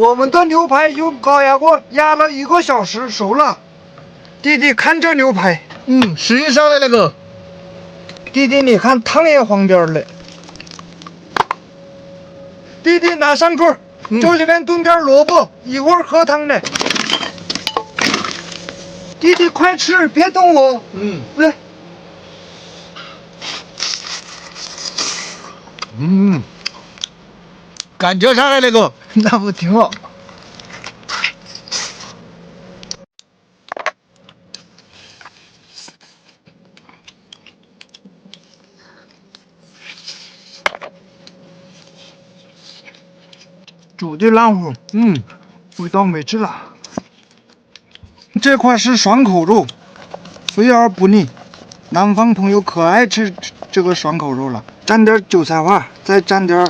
我们的牛排用高压锅压了一个小时，熟了。弟弟，看这牛排。嗯，试一下来那个。弟弟，你看汤也黄边了。弟弟，拿上桌，这里面炖点萝卜，一会儿喝汤呢。弟弟，快吃，别动我。嗯来，嗯，感觉上来那个。那不挺好？煮的烂乎，嗯，味道没治了。这块是爽口肉，肥而不腻，南方朋友可爱吃这个爽口肉了。蘸点韭菜花，再蘸点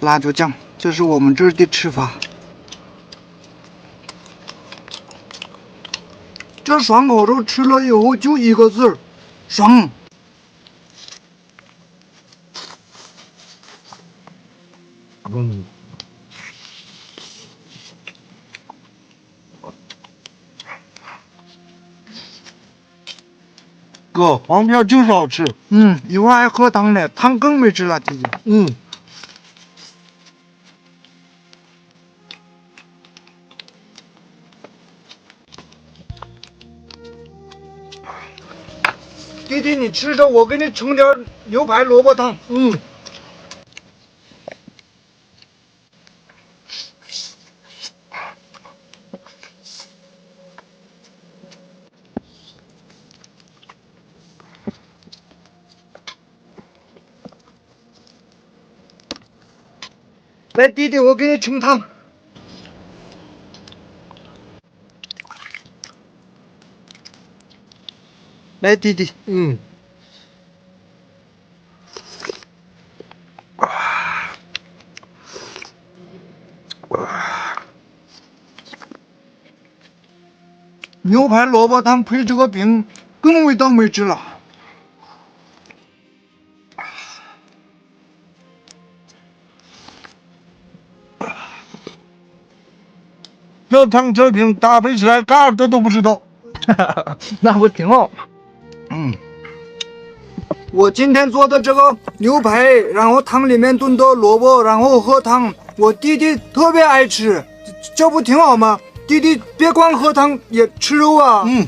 辣椒酱，这是我们这儿的吃法。这爽口肉吃了以后就一个字儿，爽。嗯。哥，黄片就是好吃。嗯，一会儿还喝汤呢，汤更没吃了，弟弟。嗯。弟弟，你吃着，我给你盛点牛排萝卜汤。嗯。来，弟弟，我给你盛汤。来，弟弟。嗯。牛排萝卜汤配这个饼，更味道美极了。这汤这饼搭配起来，嘎的都不知道。那不挺好？嗯，我今天做的这个牛排，然后汤里面炖的萝卜，然后喝汤，我弟弟特别爱吃，这不挺好吗？弟弟别光喝汤，也吃肉啊。嗯。